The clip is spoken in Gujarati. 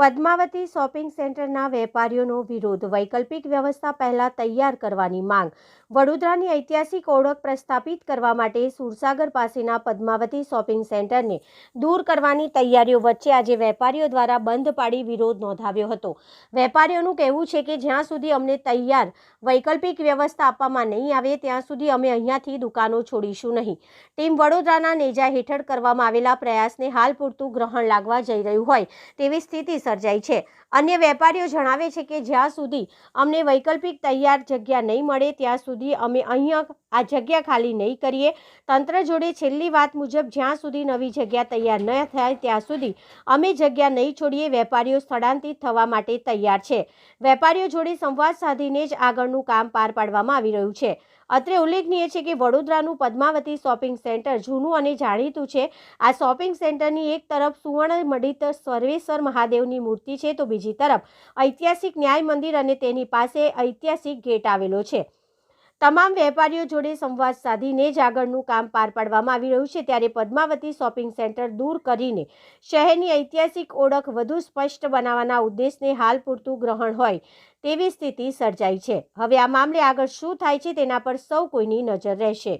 પદ્માવતી શોપિંગ સેન્ટરના વેપારીઓનો વિરોધ. વૈકલ્પિક વ્યવસ્થા પહેલા તૈયાર કરવાની માંગ. વડોદરાની ઐતિહાસિક ઓળખ પ્રસ્થાપિત કરવા માટે સુરસાગર પાસેના પદ્માવતી શોપિંગ સેન્ટરને દૂર કરવાની તૈયારીઓ વચ્ચે આજે વેપારીઓ દ્વારા બંધ પાડી વિરોધ નોંધાવ્યો હતો. વેપારીઓનું કહેવું છે કે જ્યાં સુધી અમને તૈયાર વૈકલ્પિક વ્યવસ્થા આપવામાં નહીં આવે, ત્યાં સુધી અમે અહીંયાથી દુકાનો છોડીશું નહીં. ટીમ વડોદરાના નેજા હેઠળ કરવામાં આવેલા પ્રયાસને હાલ પૂરતું ગ્રહણ લાગવા જઈ રહ્યું હોય તેવી સ્થિતિ સર્જાઈ છે. અન્ય વેપારીઓ જણાવે છે કે જ્યાં સુધી અમને વૈકલ્પિક તૈયાર જગ્યા નહીં મળે, ત્યાં સુધી અમે અહીંયા આ જગ્યા ખાલી નહીં કરીએ. તંત્ર જોડે છેલ્લી વાત મુજબ, જ્યાં સુધી નવી જગ્યા તૈયાર ન થાય, ત્યાં સુધી અમે જગ્યા નહીં છોડીએ, વેપારીઓ સ્થળાંતરિત થવા માટે તૈયાર છે. વેપારીઓ જોડે સંવાદ સાધીને જ આગળનું કામ પાર પાડવામાં આવી રહ્યું છે. અત્રે ઉલ્લેખનીય છે કે વડોદરાનું પદ્માવતી શોપિંગ સેન્ટર જૂનું અને જાણીતું છે. આ શોપિંગ સેન્ટરની એક તરફ સુવર્ણ મડિત સર્વેશ્વર મહાદેવની મૂર્તિ છે તો બીજી તરફ ઐતિહાસિક ન્યાય મંદિર અને તેની પાસે ઐતિહાસિક ગેટ આવેલો છે. તમામ વેપારીઓ જોડે સંવાદ સાધીને જ આગળનું કામ પાર પાડવામાં આવી રહ્યું છે ત્યારે પદ્માવતી શોપિંગ સેન્ટર દૂર કરીને શહેરની ઐતિહાસિક ઓળખ વધુ સ્પષ્ટ બનાવવાના ઉદ્દેશને હાલ પૂરતું ગ્રહણ હોય. તેવી સ્થિતિ સર્જાઈ છે. હવે આ મામલે આગળ શું થાય છે તેના પર સૌ કોઈની નજર રહેશે.